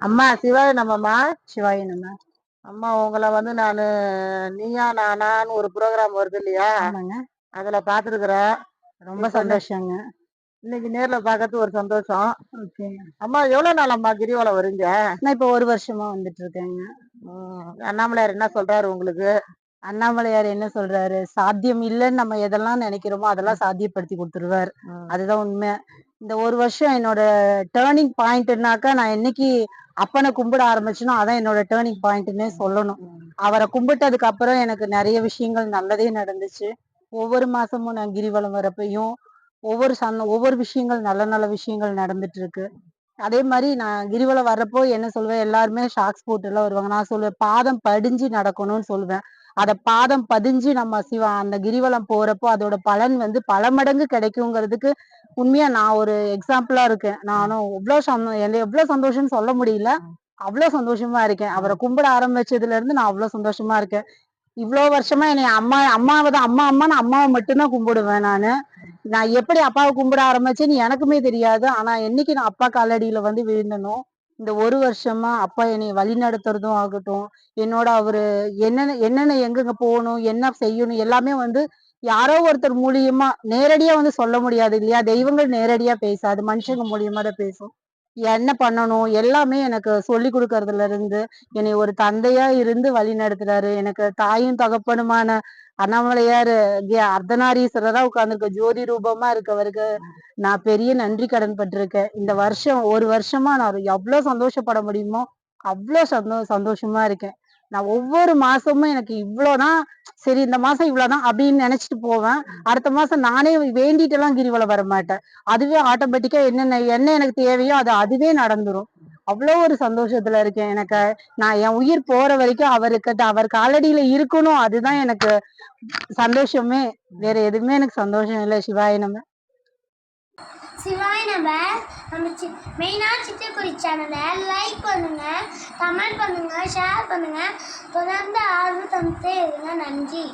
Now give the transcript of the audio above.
அம்மா சிவாய நம்மம்மா சிவாய நம்ம அம்மா உங்களை வந்து நான் நீயா நானான்னு ஒரு ப்ரோக்ராம் வருது இல்லையா? அதுல பாத்துருக்குறேன் ரொம்ப சந்தோஷங்க. இன்னைக்கு நேர்ல பார்க்கறது ஒரு சந்தோஷம். அம்மா எவ்வளவு நாள் அம்மா கிரிவலம் வரீங்க நான் இப்போ ஒரு வருஷமா வந்துட்டு இருக்கேங்க அண்ணாமலையார் என்ன சொல்றாரு உங்களுக்கு? அண்ணாமலையார் என்ன சொல்றாரு? சாத்தியம் இல்லைன்னு நம்ம எதெல்லாம் நினைக்கிறோமோ அதெல்லாம் சாத்தியப்படுத்தி கொடுத்துருவார். அதுதான் உண்மை. இந்த ஒரு வருஷம் என்னோட டேர்னிங் பாயிண்ட்னாக்கா நான் என்னைக்கு அப்பனை கும்பிட ஆரம்பிச்சுனோ அதான் என்னோட டேர்னிங் பாயிண்ட்னே சொல்லணும். அவரை கும்பிட்டதுக்கு அப்புறம் எனக்கு நிறைய விஷயங்கள் நல்லதே நடந்துச்சு. ஒவ்வொரு மாசமும் நான் கிரிவலம் வரப்பையும் ஒவ்வொரு சந்த ஒவ்வொரு விஷயங்கள் நல்ல நல்ல விஷயங்கள் நடந்துட்டு இருக்கு. அதே மாதிரி நான் கிரிவலம் வர்றப்போ என்ன சொல்லுவேன் எல்லாருமே ஷாக்ஸ் போட்டு எல்லாம் வருவாங்க. நான் சொல்லுவேன் பாதம் படிஞ்சு நடக்கணும்னு சொல்லுவேன் அத பாதம் பதிஞ்சு நம்ம சிவா அந்த கிரிவலம் போறப்போ அதோட பலன் வந்து பல மடங்கு கிடைக்குங்கிறதுக்கு உண்மையா நான் ஒரு எக்ஸாம்பிளா இருக்கேன். நானும் எவ்வளவு சந்தோ என்ன எவ்வளவு சந்தோஷம்னு சொல்ல முடியல. அவ்வளவு சந்தோஷமா இருக்கேன். அவரை கும்பிட ஆரம்பிச்சதுல இருந்து நான் அவ்வளவு சந்தோஷமா இருக்கேன். இவ்வளவு வருஷமா என்னை அம்மா அம்மாவை தான் அம்மா அம்மா நான் அம்மாவை மட்டும்தான் கும்பிடுவேன் நானு. நான் எப்படி அப்பாவை கும்பிட ஆரம்பிச்சேன்னு எனக்குமே தெரியாது. ஆனா என்னைக்கு நான் அப்பா காலடியில வந்து விழுந்தனோ இந்த ஒரு வருஷமா அப்பா என்னை வழி நடத்துறதும் ஆகட்டும் என்னோட அவரு என்னென்ன என்னென்ன எங்கெங்க போகணும் என்ன செய்யணும் எல்லாமே வந்து யாரோ ஒருத்தர் மூலியமா நேரடியா வந்து சொல்ல முடியாது இல்லையா? தெய்வங்கள் நேரடியா பேசாது மனுஷங்க மூலியமா தான் பேசும். என்ன பண்ணணும்? எல்லாமே எனக்கு சொல்லி கொடுக்கறதுல இருந்து என்னை ஒரு தந்தையா இருந்து வழி நடத்துறாரு எனக்கு தாயும் தகப்பனுமான அண்ணாமலையார் அர்த்தநாரீஸ்வரரா உட்கார்ந்துருக்க ஜோதி ரூபமா இருக்கவருக்கு நான் பெரிய நன்றி கடன் பட்டிருக்கேன். இந்த வருஷம் ஒரு வருஷமா நான் எவ்வளவு சந்தோஷப்பட முடியுமோ அவ்வளோ சந்தோ சந்தோஷமா இருக்கேன். நான் ஒவ்வொரு மாசமும் எனக்கு இவ்வளவுதான் சரி இந்த மாசம் இவ்வளோதான் அப்படின்னு நினைச்சிட்டு போவேன். அடுத்த மாசம் நானே வேண்டிட்டு எல்லாம் கிரிவலம் வர மாட்டேன். அதுவே ஆட்டோமேட்டிக்கா என்னென்ன என்ன எனக்கு தேவையோ அது அதுவே நடந்துரும். அவ்வளோ ஒரு சந்தோஷத்துல இருக்கேன். எனக்கு நான் என் உயிர் போற வரைக்கும் அவருக்கு அவர் காலடியில இருக்கணும். அதுதான் எனக்கு சந்தோஷமே. வேற எதுவுமே எனக்கு சந்தோஷம் இல்லை. சிவாய நம்ம சிவாய நம்ம நம்ம சி மெயினாக சிட்டுக்குடி சேனலை லைக் பண்ணுங்க கமெண்ட் பண்ணுங்க ஷேர் பண்ணுங்க. தொடர்ந்து ஆர்வம் தந்துட்டே இருங்க நன்றி.